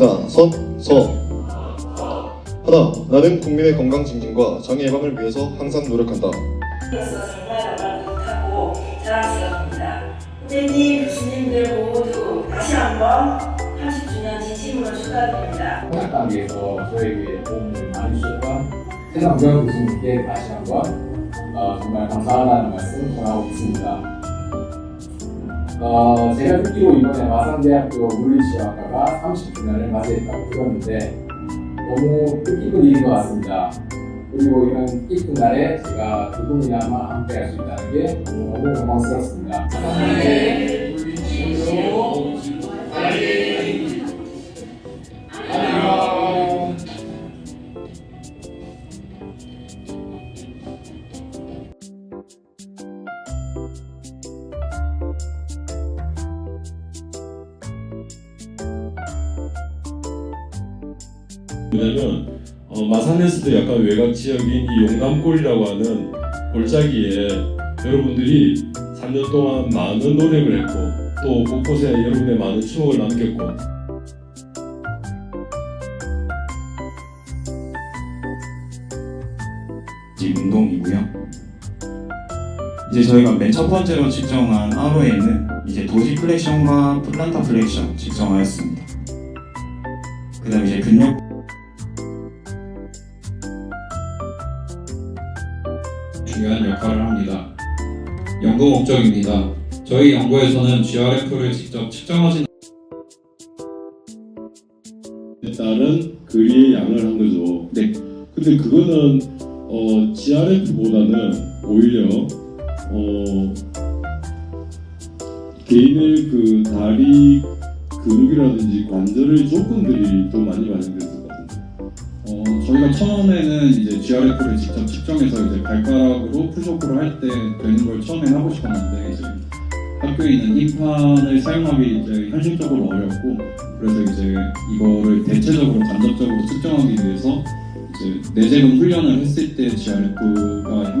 하나, 선, 서. 하나, 나는 국민의 건강 증진과 장애 예방을 위해서 항상 노력한다. 그래서 정말 뿌듯하고 자랑스럽습니다. 선생님, 교수님들 모두 다시 한번 30주년 진심으로 축하드립니다. 시작 단계에서 저에게 도움을 많이 주셨던 세상병 교수님께 다시 한번 어, 정말 감사하다는 말씀 전하고 있습니다. 어, 제가 듣기로 이번에 마산대학교 물리치료학과가 30주년을 맞이했다고 들었는데 너무 뜻깊은 일인 것 같습니다. 그리고 이런 이쁜 날에 제가 두 분이나마 함께 할 수 있다는 게 너무너무 영광스럽습니다. 네. 왜냐면 어, 마산에서도 약간 외곽 지역인 이 용담골이라고 하는 골짜기에 여러분들이 3년 동안 많은 노력을 했고 또 곳곳에 여러분의 많은 추억을 남겼고 이 운동이고요. 이제 저희가 맨 첫 번째로 측정한 ROA는 이제 도시 플렉션과 플란타 플렉션 측정하였습니다. 그 다음 이제 근력 중요한 역할을 합니다. 연구 목적입니다. 저희 연구에서는 GRF를 직접 측정하진 에 따른 거리의 양을 한 거죠. 네. 근데 그거는 어, GRF보다는 오히려 어, 개인의 그 다리 근육이라든지 관절의 조건들이 더 많이 같은데. 어, 저희가 처음에는 이제 GRF를 직접 측정해서 이제 발가락으로 푸시업을 할때 되는 걸 처음에 하고 싶었는데 이제 학교에 있는 힘판을 사용하기 이제 현실적으로 어렵고 그래서 이제 이거를 대체적으로 간접적으로 측정하기 위해서 이제 내재근 훈련을 했을 때 GRF가